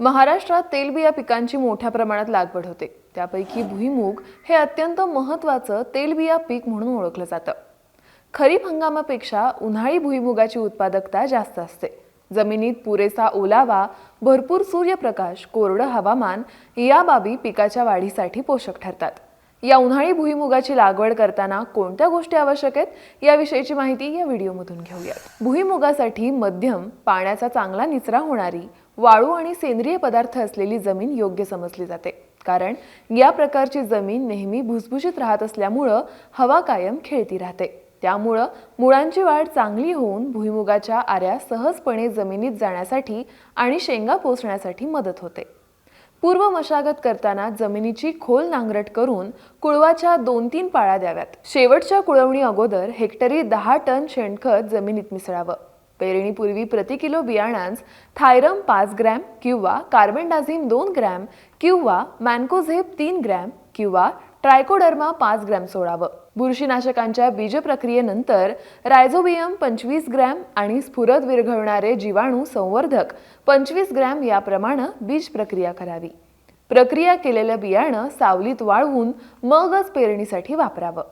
महाराष्ट्रात तेलबिया पिकांची मोठ्या प्रमाणात लागवड होते. त्यापैकी भुईमूग हे अत्यंत महत्त्वाचं तेलबिया पीक म्हणून ओळखलं जातं. खरीप हंगामापेक्षा उन्हाळी भुईमुगाची उत्पादकता जास्त असते. जमिनीत पुरेसा ओलावा भरपूर सूर्यप्रकाश कोरडं हवामान या बाबी पिकाच्या वाढीसाठी पोषक ठरतात. या उन्हाळी भुईमुगाची लागवड करताना कोणत्या गोष्टी आवश्यक आहेत याविषयीची माहिती या व्हिडिओमधून घेऊयात. भुईमुगासाठी मध्यम पाण्याचा चांगला निचरा होणारी वाळू आणि सेंद्रिय पदार्थ असलेली जमीन योग्य समजली जाते. कारण या प्रकारची जमीन नेहमी भुसभुशीत राहत असल्यामुळं हवा कायम खेळती राहते. त्यामुळं मुळांची वाढ चांगली होऊन भुईमुगाच्या आऱ्या सहजपणे जमिनीत जाण्यासाठी आणि शेंगा पोचण्यासाठी मदत होते. पूर्व मशागत करताना जमिनीची खोल नांगरट करून कुळवाच्या दोन तीन पाळ्या द्याव्यात. शेवटच्या कुळवणी अगोदर हेक्टरी दहा टन शेणखत जमिनीत मिसळावं. पेरणीपूर्वी प्रति किलो बियाणांस थायरम पाच ग्रॅम किंवा कार्बन डाझिम दोन ग्रॅम किंवा मॅन्कोझेप तीन ग्रॅम किंवा ट्रायकोडर्मा पाच ग्रॅम सोडावं. बुरशीनाशकांच्या बीज प्रक्रियेनंतर रायझोबियम पंचवीस ग्रॅम आणि स्फुरद विरघळणारे जीवाणू संवर्धक पंचवीस ग्रॅम याप्रमाणे बीज प्रक्रिया करावी. प्रक्रिया केलेलं बियाणं सावलीत वाळवून मगच पेरणीसाठी वापरावं.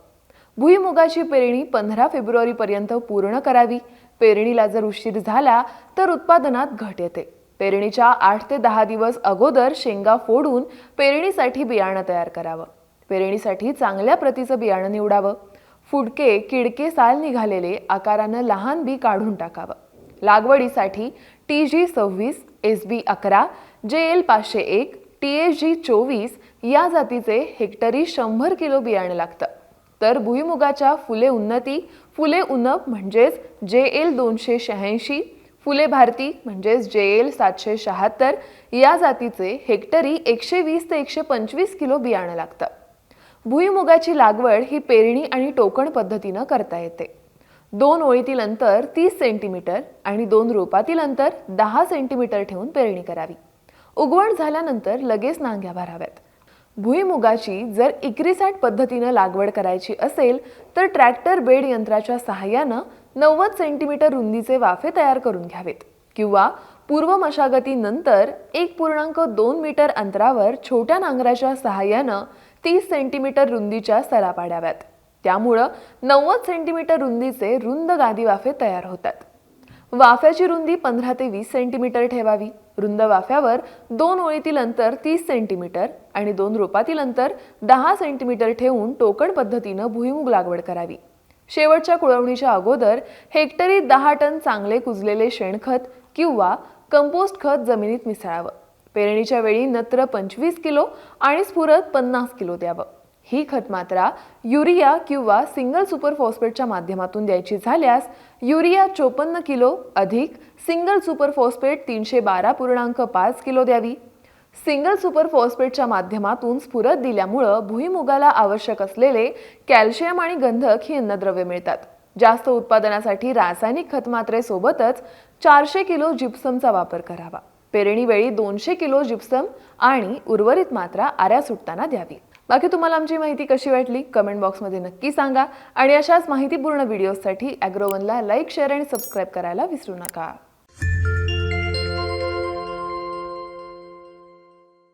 भुईमुगाची पेरणी पंधरा फेब्रुवारीपर्यंत पूर्ण करावी. पेरणीला जर उशीर झाला तर उत्पादनात घट येते. पेरणीच्या आठ ते दहा दिवस अगोदर शेंगा फोडून पेरणीसाठी बियाणं तयार करावं. पेरणीसाठी चांगल्या प्रतीचं बियाणं निवडावं. फुडके किडके साल निघालेले आकारानं लहान बी काढून टाकावं. लागवडीसाठी टी जी सव्वीस एस बी अकरा जे एल पाचशे एक टी एस जी चोवीस या जातीचे हेक्टरी शंभर किलो बियाणं लागतं. तर भुईमुगाच्या फुले उन्नती फुले उन्नप म्हणजेच जे एल दोनशे शहाऐंशी फुले भारती म्हणजेच जे एल सातशे शहात्तर या जातीचे हेक्टरी एकशे वीस ते एकशे पंचवीस किलो बियाणं लागतं. भुईमुगाची लागवड ही पेरणी आणि टोकण पद्धतीनं करता येते. दोन ओळीतील अंतर तीस सेंटीमीटर आणि दोन रोपातील अंतर दहा सेंटीमीटर ठेवून पेरणी करावी. उगवण झाल्यानंतर लगेच नांग्या भराव्यात. भुईमुगाची जर इक्रिसाट पद्धतीनं लागवड करायची असेल तर ट्रॅक्टर बेड यंत्राच्या सहाय्यानं नव्वद सेंटीमीटर रुंदीचे वाफे तयार करून घ्यावेत किंवा पूर्व मशागतीनंतर एक पूर्णांक दोन मीटर अंतरावर छोट्या नांगराच्या सहाय्यानं तीस सेंटीमीटर रुंदीच्या सरा पाडाव्यात त्यामुळं नव्वद सेंटीमीटर रुंदीचे रुंद गादी वाफे तयार होतात. वाफ्याची रुंदी पंधरा ते वीस सेंटीमीटर ठेवावी. रुंद वाफ्यावर दोन ओळीतील अंतर तीस सेंटीमीटर आणि दोन रोपातील अंतर दहा सेंटीमीटर ठेवून टोकण पद्धतीनं भुईमुग लागवड करावी. शेवटच्या कुळवणीच्या अगोदर हेक्टरी दहा टन चांगले कुजलेले शेणखत किंवा कंपोस्ट खत जमिनीत मिसळावं. पेरणीच्या वेळी नत्र पंचवीस किलो आणि स्फुरद पन्नास किलो द्यावं. ही खत मात्रा युरिया किंवा सिंगल सुपर फॉस्फेटच्या माध्यमातून द्यायची झाल्यास युरिया चोपन्न किलो अधिक सिंगल सुपर फॉस्फेट तीनशे बारा पूर्णांक पाच किलो द्यावी. सिंगल सुपर फॉस्फेटच्या माध्यमातून स्फुरत दिल्यामुळं भुईमुगाला आवश्यक असलेले कॅल्शियम आणि गंधक ही अन्नद्रव्य मिळतात. जास्त उत्पादनासाठी रासायनिक खतमात्रेसोबतच चारशे किलो जिप्समचा वापर करावा. पेरणीवेळी दोनशे किलो जिप्सम आणि उर्वरित मात्रा आऱ्या सुटताना द्यावी. बाकी तुम्हाला आमची माहिती कशी वाटली? कमेंट बॉक्समध्ये नक्की सांगा. आणि अशाच माहितीपूर्ण व्हिडिओसाठी ॲग्रोवनला लाईक शेअर आणि सबस्क्राईब करायला विसरू नका.